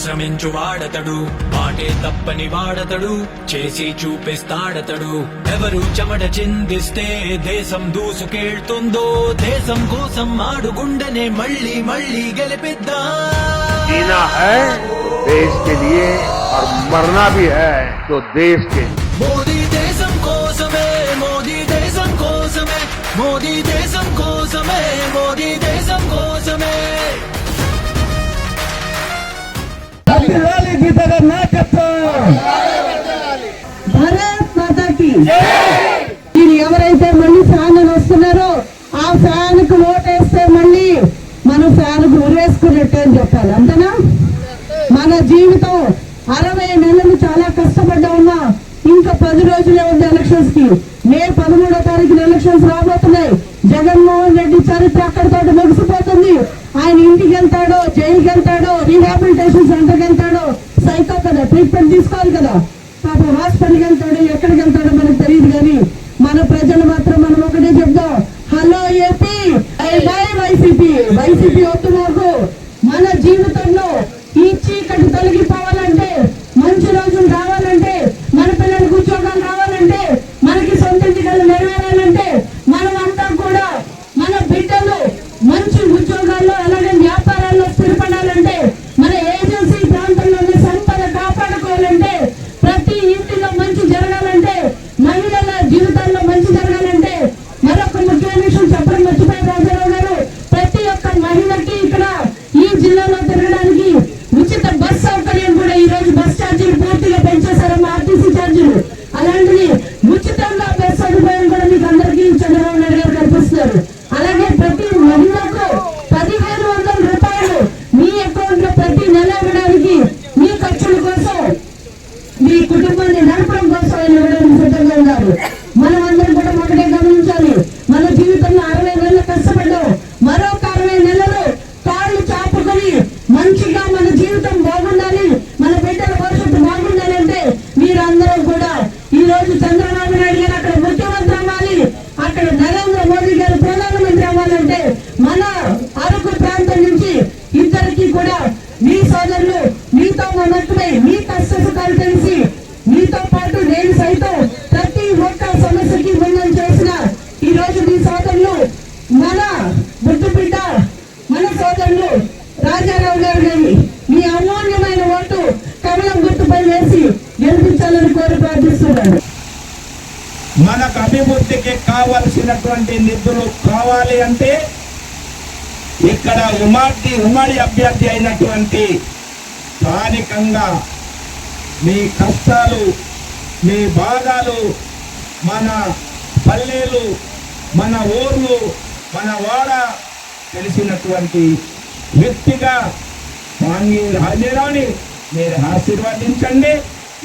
శ్రమించు వాడతడు మాటే తప్పని వాడతడు చేసి చూపిస్తాడతడు ఎవరు చెమట చిందిస్తే దేశం దూసుకెళ్తుందో దేశం కోసం ఆడు గుండెనే మళ్ళీ మళ్ళీ గెలిపిద్దా जीना है देश के लिए और मरना भी है तो देश के लिए మోదీ దేశం కోసమే మోదీ దేశం కోసమే మోదీ దేశం పార్టీ. మీరు ఎవరైతే మళ్ళీ ఫ్యాన్ అని వస్తున్నారో ఆ ఫ్యాన్కు ఓటేస్తే మళ్ళీ మనం ఫ్యాన్కు ఉరేసుకున్నట్టు అని చెప్పాలి అంతేనా? మన జీవితం అరవై నెలలు చాలా కష్టపడ్డా ఉన్నా ఇంకా పది రోజులే ఉంది ఎలక్షన్స్కి మే పదమూడో తారీఖున ఎలక్షన్స్ రాబోతున్నాయి. జగన్మోహన్ రెడ్డి చరిత్ర అక్కడితో ముగిసిపోతుంది. ఆయన ఇంటికి వెళ్తాడో జైలుకి వెళ్తాడో రీహాబిలిటేషన్ సెంటర్కి వెళ్తాడో సైకో కదా ట్రీట్మెంట్ తీసుకోవాలి కదా. పాపం హాస్పిటల్కి వెళ్తాడు ఎక్కడికి వెళ్తాడో మనకు తెలియదు కానీ మన ప్రజలు మాత్రం మనం ఒకటే చెప్దాం hello AP bye YCP? YCP వద్దు మాకు మన జీవితంలో ఈ చీకటి తొలగిపోవాలంటే మంచి రోజులు రావాలంటే మన పిల్లలకు ఉద్యోగాలు రావాలంటే మనకి సొంత ఇంటికలు నెరవేరాలంటే మనం అంతా కూడా మన బిడ్డలు మంచి ఉద్యోగాల్లో అలాగే వ్యాపారాల్లో స్థిరపడాలంటే మన ఏజెన్సీ ప్రాంతంలోని సంపద కాపాడుకోవాలంటే ప్రతి ఇంటిలో మంచి జరగాలంటే మహిళల జీవితాల్లో మంచి జరగాలంటే మరొక ముఖ్యమైన విషయం చెప్పడం మర్చిపోయి రాజారావు గారు ప్రతి ఒక్క మహిళకి ఇక్కడ ఈ జిల్లాలో తిరగడానికి ఉచిత బస్ సౌకర్యం కూడా ఈ రోజు బస్ ఛార్జీలు పూర్తిగా పెంచేశారన్న ఆర్టీసీ ఛార్జీలు అలాంటిది ఉచితంగా బస్ సదుపాయం కూడా మీకు అందరికీ చంద్రబాబు నాయుడు గారు కల్పిస్తున్నారు అలాగే ప్రతి మహిళకు పదిహేను వందల రూపాయలు మీ అకౌంట్లో ప్రతి నెల ఇవ్వడానికి మీ ఖర్చుల కోసం మీ కుటుంబాన్ని నడపడం కోసం ఆయన ఇవ్వడానికి సిద్ధంగా ఉన్నారు మనం అందరం కూడా ఒకటే గమనించాలి మన జీవితంలో అరవై నెలలు కష్టపడ్డాం మరొక అరవై నెలలు కాళ్ళు చాపుకొని మంచిగా మన జీవితం బాగుండాలి మన బిడ్డల భవిష్యత్తు బాగుండాలి అంటే మీరందరూ కూడా ఈ రోజు చంద్రబాబు నాయుడు గారు అక్కడ ముఖ్యమంత్రి అవ్వాలి అక్కడ నరేంద్ర మోదీ గారు ప్రధానమంత్రి మన అరకు ప్రాంతం నుంచి ఇద్దరికి కూడా మీ సోదరులు మీతో మమత్వమై మీ కష్ట సుఖాలు తెలిసి మీతో పాటు నేను సైతం ప్రతి ఒక్క సమస్యకి ముందం చేసిన ఈ రోజు మీ సోదరులు మన బుద్ధు బిడ్డ మన సోదరులు రాజారావు గారు గారి మీ అమూల్యమైన ఓటు కమలం గుర్తుపై వేసి గెలిపించాలని కోరి ప్రార్థిస్తున్నాను. మనకు అభివృద్ధికి కావలసినటువంటి నిధులు కావాలి అంటే ఇక్కడ ఉమాడి ఉమ్మడి అభ్యర్థి అయినటువంటి స్థానికంగా మీ కష్టాలు మీ బాధలు మన పల్లెలు మన ఊర్లు మన వాడ తెలిసినటువంటి వ్యక్తిగా స్వామి హాజరాని మీరు ఆశీర్వదించండి.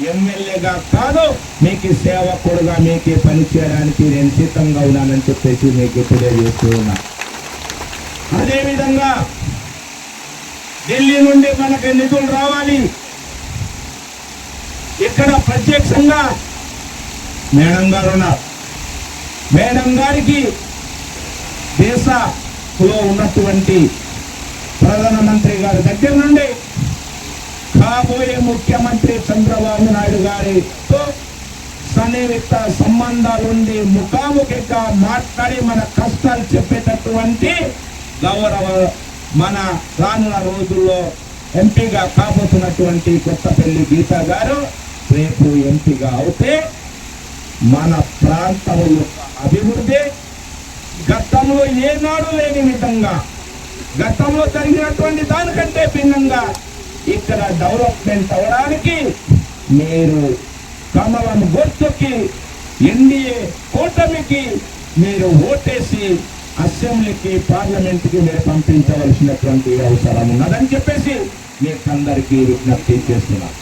ఎమ్మెల్యేగా కాదు మీకు సేవకుడుగా మీకు పని చేయడానికి నేను సిద్ధంగా ఉన్నానని చెప్పేసి మీకు తెలియజేస్తూ ఉన్నా. అదేవిధంగా ఢిల్లీ నుండి మనకి నిధులు రావాలి. ఇక్కడ ప్రత్యక్షంగా మేడం గారు ఉన్నారు. మేడం గారికి దేశంలో ఉన్నటువంటి ప్రధానమంత్రి గారి దగ్గర నుండి కాబోయే ముఖ్యమంత్రి చంద్ర నాయుడు సన్నిహిత సంబంధాలుండి ముఖాముఖిగా మాట్లాడి మన కష్టాలు చెప్పేటటువంటి గౌరవ మన రానున్న రోజుల్లో ఎంపీగా కాబోతున్నటువంటి కొత్తపల్లి గీత గారు రేపు ఎంపీగా అవుతే మన ప్రాంతం యొక్క అభివృద్ధి గతంలో ఏనాడు లేని విధంగా గతంలో జరిగినటువంటి దానికంటే భిన్నంగా ఇక్కడ డెవలప్మెంట్ అవడానికి మీరు కమలం గుర్తుకి ఎన్డీఏ కూటమికి మీరు ఓటేసి అసెంబ్లీకి పార్లమెంట్కి మీరు పంపించవలసినటువంటి అవసరం ఉన్నదని చెప్పేసి మీకు అందరికీ విజ్ఞప్తి చేస్తున్నాను.